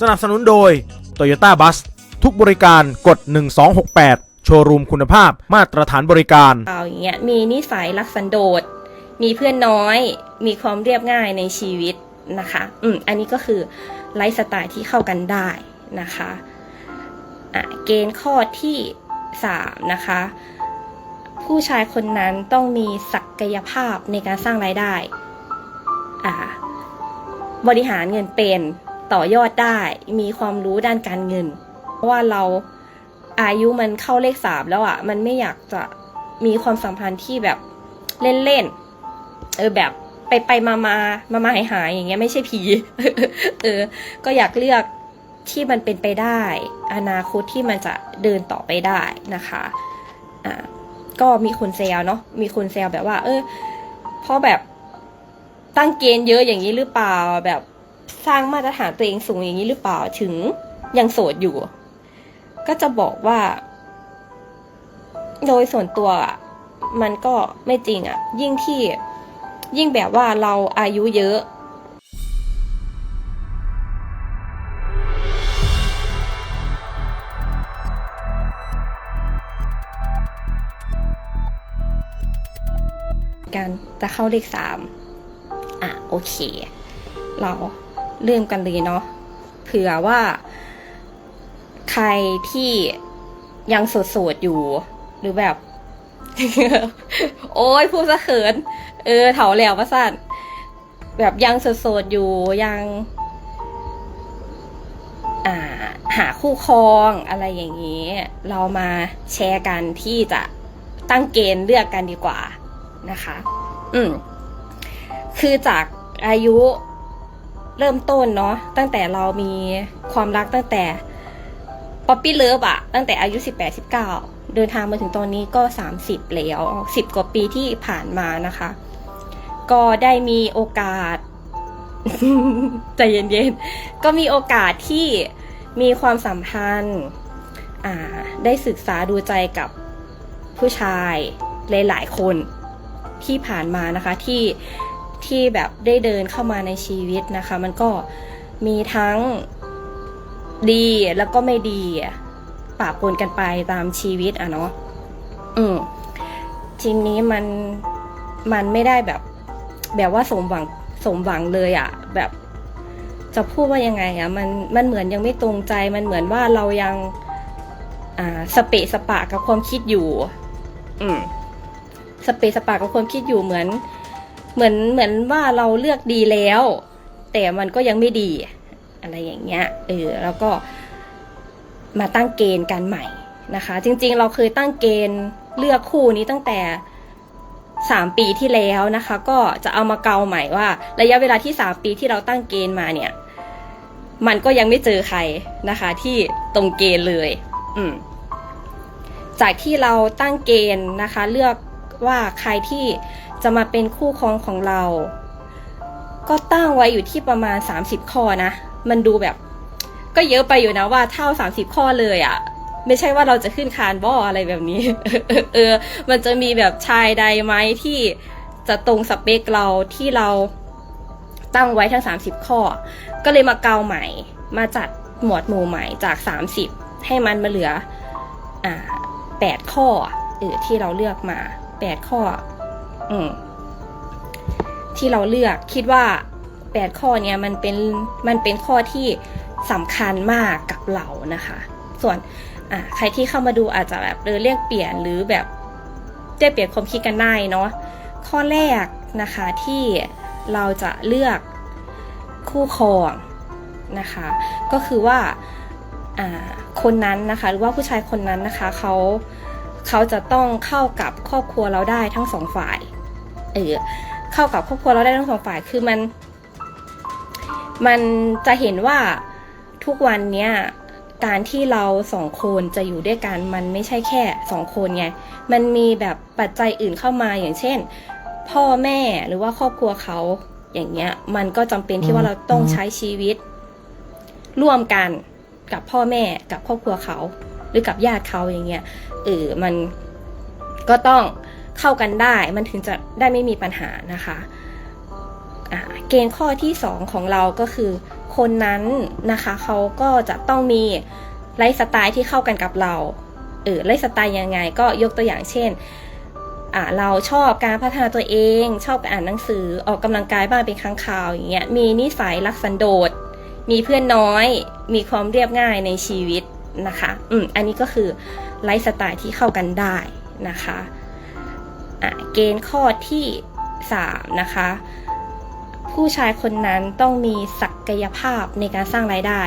สนับสนุนโดย Toyota Bus ทุกบริการกด 1268 โชว์รูมคุณภาพมาตรฐานบริการเราอย่างเงี้ยมีนิสัยรักสันโดษ มีเพื่อนน้อย มีความเรียบง่ายในชีวิตนะคะ อืมอันนี้ก็คือไลฟ์สไตล์ที่เข้ากันได้นะคะอะเกณฑ์ข้อที่สามนะคะ ผู้ชายคนนั้นต้องมีศักยภาพในการสร้างรายได้อ่าบริหารเงินเป็น ต่อยอดได้ มีความรู้ด้านการเงิน เพราะว่าเราอายุมันเข้าเลขสามแล้วอะ่ะ มันไม่อยากจะมีความสัมพันธ์ที่แบบเล่นๆ เออแบบไปไปมามามามาหายหายอย่างเงี้ยไม่ใช่ผี เออ ก็อยากเลือกที่มันเป็นไปได้ อนาคตที่มันจะเดินต่อไปได้นะคะ อ่า ก็มีคนแซวเนาะ มีคนแซวแบบว่า เออเพราะแบบตั้งเกณฑ์เยอะอย่างนี้หรือเปล่าแบบ สร้างมาตรฐานตัวเองสูงอย่างนี้หรือเปล่าถึงยังโสดอยู่ ก็จะบอกว่า โดยส่วนตัวมันก็ไม่จริงอะยิ่งที่ยิ่งแบบว่าเราอายุเยอะการจะเข้าเลขสามอะ โอเค เรา เริ่มกันเลยเนาะเผื่อว่า ใครที่ยังโสดๆอยู่ หรือแบบ โอ้ยพูดซะเขิน เออเถาแล้วประสันแบบยังโสดๆอยู่ยังอ่าหาคู่ครองอะไรอย่างนี้ เรามาแชร์กันที่จะตั้งเกณฑ์เลือกกันดีกว่านะคะ อืมคือจากอายุ เริ่มต้นเนาะตั้งแต่เรามีความรักตั้งแต่ป๊อปปี้เลิฟอะตั้งแต่อายุ 18 19 เดินทางมาถึงตอนนี้ก็ 30 แล้ว 10 กว่าปีที่ผ่านมานะคะ ก็ได้มีโอกาสใจเย็นๆ ก็มีโอกาสที่มีความสัมพันธ์ได้ศึกษาดูใจกับผู้ชายหลายๆคนที่ผ่านมานะคะที่ ที่แบบได้เดินเข้ามาในชีวิตนะคะ มันก็มีทั้งดีแล้วก็ไม่ดีปะปนกันไปตามชีวิตอะเนาะอืมทีนี้มันมันไม่ได้แบบ แบบว่าสมหวังสมหวังเลยอะ่ะ แบบจะพูดว่ายังไงอะ่ะมันมันเหมือนยังไม่ตรงใจมันเหมือนว่าเรายัง อ่า สเปะสปะกับความคิดอยู่ อืมสเปซสปากับความคิดอยู่เหมือน เหมือนเหมือนว่าเราเลือกดีแล้ว แต่มันก็ยังไม่ดี อะไรอย่างเงี้ยเออแล้วก็มาตั้งเกณฑ์กันใหม่นะคะ จริงๆ เราเคยตั้งเกณฑ์เลือกคู่นี้ตั้งแต่สามปีที่แล้วนะคะ ก็จะเอามาเกาใหม่ว่า ระยะเวลาที่สามปีที่เราตั้งเกณฑ์มาเนี่ย มันก็ยังไม่เจอใครนะคะ ที่ตรงเกณฑ์เลย อืมจากที่เราตั้งเกณฑ์นะคะ เลือกว่าใครที่ จะมาเป็นคู่ครองของเรา ก็ตั้งไว้อยู่ที่ประมาณ 30 ข้อนะ มันดูแบบ ก็เยอะไปอยู่นะว่าเท่า 30 ข้อเลยอะ่ะไม่ใช่ว่าเราจะขึ้นคานบ่ออะไรแบบนี้ เออ มันจะมีแบบชายใดไหมที่จะตรงสเปคเราที่เราตั้งไว้ทั้ง 30 ข้อ ก็เลยมาเกาใหม่ มาจัดหมวดหมู่ใหม่จาก 30 ให้มันมาเหลือ อ่าแปดข้อเออที่เราเลือกมาแปดข้อ อืมที่เราเลือกคิดว่าแปดข้อเนี้ยมันเป็นมันเป็นข้อที่สำคัญมากกับเรานะคะ ส่วนใครที่เข้ามาดูอาจจะแบบเออเรียกเปลี่ยนหรือแบบได้เปลี่ยนความคิดกันได้เนาะข้อแรกนะคะที่เราจะเลือกคู่ครองนะคะ ก็คือว่าคนนั้นนะคะหรือว่าผู้ชายคนนั้นนะคะเขาเขาจะต้องเข้ากับครอบครัวเราได้ทั้งสองฝ่าย เออเข้ากับครอบครัวเราได้ทั้งสองฝ่ายคือมัน มันจะเห็นว่าทุกวันเนี้ยการที่เราสองคนจะอยู่ด้วยกัน มันไม่ใช่แค่สองคนไง มันมีแบบปัจจัยอื่นเข้ามาอย่างเช่น พ่อแม่หรือว่าครอบครัวเขาอย่างเงี้ย มันก็จำเป็นที่ว่าเราต้องใช้ชีวิต ร่วมกันกับพ่อแม่กับครอบครัวเขา หรือกับญาติเขาอย่างเงี้ยเออมันก็ต้อง เข้ากันได้ มันถึงจะได้ไม่มีปัญหานะคะเกณฑ์ข้อที่สองของเราก็คือ คนนั้นนะคะเขาก็จะต้องมีไลฟ์สไตล์ที่เข้ากันกับเราเออไลฟ์สไตล์ยังไง ก็ยกตัวอย่างเช่นเราชอบการพัฒนาตัวเอง ชอบการอ่านหนังสือออกกำลังกายบ้างเป็นครั้งคราวอย่างเงี้ยมีนิสัยรักสันโดษมีเพื่อนน้อย มีความเรียบง่ายในชีวิตนะคะ อืมอันนี้ก็คือไลฟ์สไตล์ที่เข้ากันได้นะคะ เกณฑ์ข้อที่ 3 นะคะ ผู้ชายคนนั้นต้องมีศักยภาพในการสร้างรายได้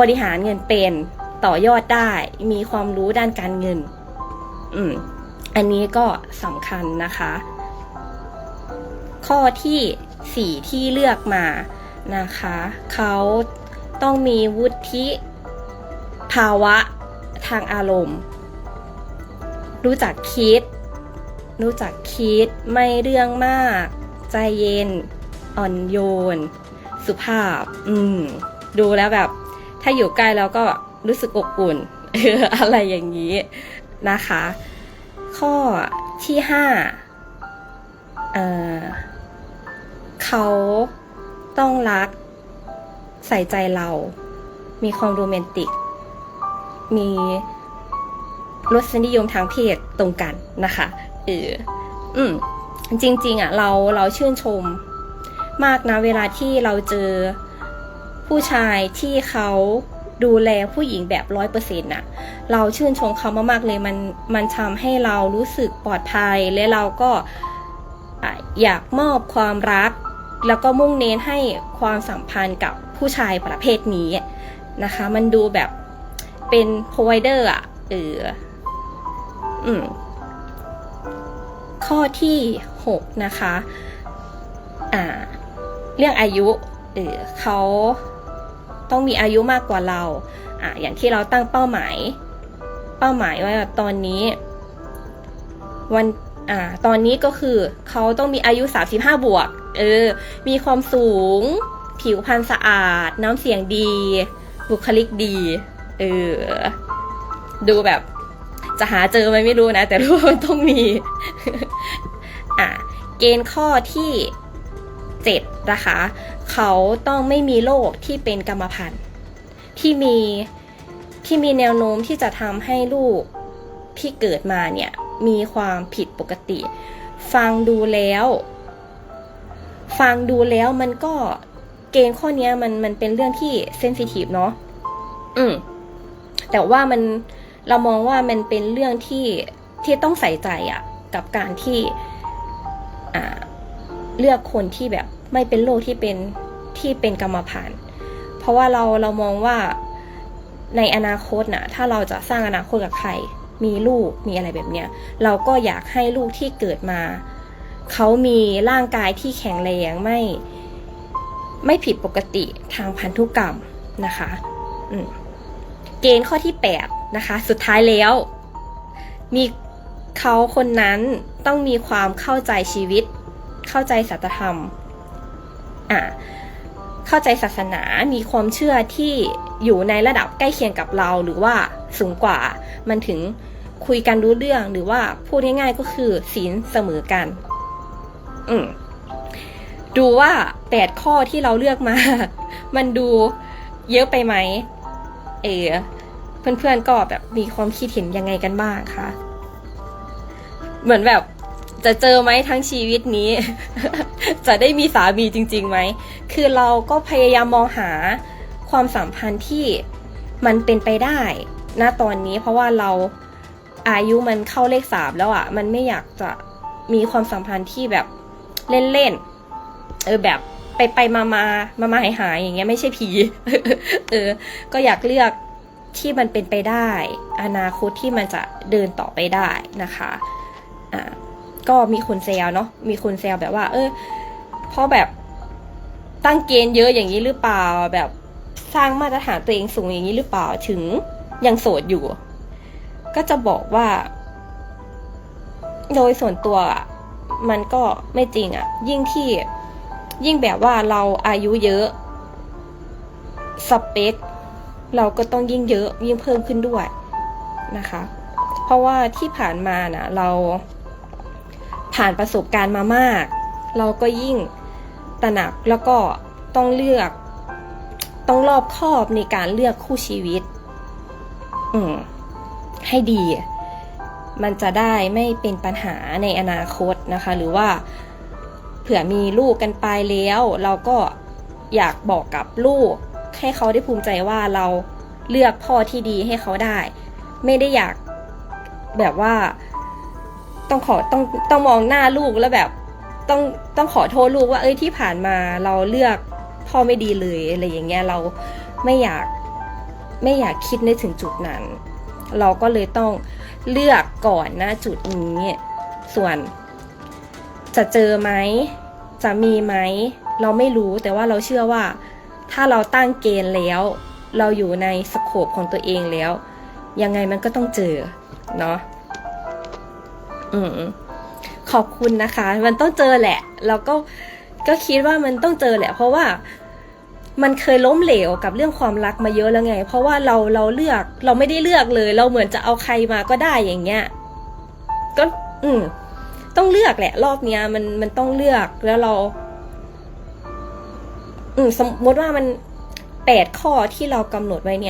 บริหารเงินเป็นต่อยอดได้มีความรู้ด้านการเงิน อืม อันนี้ก็สำคัญนะคะ ข้อที่สี่ที่เลือกมานะคะ เขาต้องมีวุฒิภาวะทางอารมณ์ รู้จักคิด รู้จักคิด ไม่เรื่องมาก ใจเย็น อ่อนโยน สุภาพ อืม ดูแล้วแบบ ถ้าอยู่ใกล้แล้วก็รู้สึกอบอุ่นเอออะไรอย่างนี้นะคะ ข้อที่ห้าเออเขาต้องรัก ใส่ใจเรา มีความโรแมนติก มี รสนิยมทางเพศตรงกันนะคะเอออืมจริง ๆอะเราเราชื่นชมมากนะเวลาที่เราเจอผู้ชายที่เขาดูแลผู้หญิงแบบร้อยเปอร์เซ็นต์น่ะ เราชื่นชมเขามากๆเลยมันมันทำให้เรารู้สึกปลอดภัยและเราก็อยากมอบความรัก แล้วก็มุ่งเน้นให้ความสัมพันธ์กับผู้ชายประเภทนี้นะคะ มันดูแบบเป็น provider อะเออ ข้อที่ 6 นะคะอ่าเรื่องอายุเออเขาต้องมีอายุมากกว่าเราอ่าอย่างที่เราตั้งเป้าหมาย เป้าหมายไว้ว่าตอนนี้ วันอ่าตอนนี้ก็คือเขาต้องมีอายุ 35 บวก เออ มีความสูง ผิวพรรณสะอาด น้ำเสียงดี บุคลิกดี เออ ดูแบบ จะหาเจอไหมไม่รู้นะ แต่รู้ว่ามันต้องมี อะเกณฑ์ข้อที่เจ็ดนะคะ เขาต้องไม่มีโรคที่เป็นกรรมพันธุ์ที่มีที่มีแนวโน้มที่จะทำให้ลูกที่เกิดมาเนี่ย มีความผิดปกติ ฟังดูแล้ว ฟังดูแล้วมันก็เกณฑ์ข้อนี้มันมันเป็นเรื่องที่เซนซิทีฟเนาะอืมแต่ว่ามัน เรามองว่ามันเป็นเรื่องที่ที่ต้องใส่ใจอะกับการที่อ่าเลือกคนที่แบบไม่เป็นโรคที่เป็นที่เป็นกรรมพันธุ์ เพราะว่าเราเรามองว่าในอนาคตนะถ้าเราจะสร้างอนาคตกับใคร มีลูกมีอะไรแบบเนี้ยเราก็อยากให้ลูกที่เกิดมาเขามีร่างกายที่แข็งแรงไม่ ไม่ผิดปกติทางพันธุกรรมนะคะ อืม เกณฑ์ข้อที่ 8 นะคะ สุดท้ายแล้ว มีเขาคนนั้นต้องมีความเข้าใจชีวิต เข้าใจสัจธรรมอะเข้าใจศาสนามีความเชื่อที่อยู่ในระดับใกล้เคียงกับเราหรือว่าสูงกว่ามันถึงคุยกันรู้เรื่องหรือว่าพูดง่ายๆก็คือศีลเสมอกัน อืมดูว่าแปดข้อที่เราเลือกมา มันดูเยอะไปไหม เอเพื่อนๆก็แบบมีความคิดเห็นยังไงกันบ้างคะเหมือนแบบจะเจอไหมทั้งชีวิตนี้ จะได้มีสามีจริงๆไหม คือเราก็พยายามมองหาความสัมพันธ์ที่มันเป็นไปได้ณตอนนี้เพราะว่าเราอายุมันเข้าเลขสามแล้วอะ่ะ มันไม่อยากจะมีความสัมพันธ์ที่แบบเล่นๆเออแบบ ไปไปมามามามาหายหายอย่างเงี้ยไม่ใช่ผี เออ ก็อยากเลือกที่มันเป็นไปได้ อนาคตที่มันจะเดินต่อไปได้นะคะอ่าก็มีคนแซวเนาะมีคนแซวแบบว่า เออเพราะแบบตั้งเกณฑ์เยอะอย่างนี้หรือเปล่า แบบสร้างมาตรฐานตัวเองสูงอย่างนี้หรือเปล่าถึงยังโสดอยู่ ก็จะบอกว่า โดยส่วนตัวมันก็ไม่จริงอะยิ่งที่ ยิ่งแบบว่าเราอายุเยอะสเปคเราก็ต้องยิ่งเยอะยิ่งเพิ่มขึ้นด้วยนะคะ เพราะว่าที่ผ่านมานะเราผ่านประสบการณ์มามาก เราก็ยิ่งตระหนักแล้วก็ต้องเลือกต้องรอบคอบในการเลือกคู่ชีวิต อืม ให้ดี มันจะได้ไม่เป็นปัญหาในอนาคตนะคะ หรือว่า ผื่อมีลูกกันไปแล้ว เราก็อยากบอกกับลูก ให้เขาได้ภูมิใจว่าเราเลือกพ่อที่ดีให้เขาได้ ไม่ได้อยากแบบว่า ต้องขอต้องต้องมองหน้าลูกแล้วแบบต้องต้องขอโทษลูกว่าเอ้ยที่ผ่านมาเราเลือกพ่อไม่ดีเลยอะไรอย่างเงี้ยเราไม่อยากไม่อยากคิดในถึงจุดนั้น เราก็เลยต้องเลือกก่อนนะจุดนี้ส่วน จะเจอไหมจะมีไหม เราไม่รู้แต่ว่าเราเชื่อว่า ถ้าเราตั้งเกณฑ์แล้ว เราอยู่ในสโคปของตัวเองแล้ว ยังไงมันก็ต้องเจอเนาะอืมขอบคุณนะคะ มันต้องเจอแหละเราก็ก็คิดว่ามันต้องเจอแหละ เพราะว่ามันเคยล้มเหลวกับเรื่องความรักมาเยอะแล้วไง เพราะว่าเราเราเลือกเราไม่ได้เลือกเลย เราเหมือนจะเอาใครมาก็ได้อย่างเงี้ย ก็ อืม ต้องเลือกแหละ รอบเนี้ยมันมันต้องเลือกแล้วเรา อืมสมมติว่ามันแปดข้อที่เรากำหนดไว้เนี่ย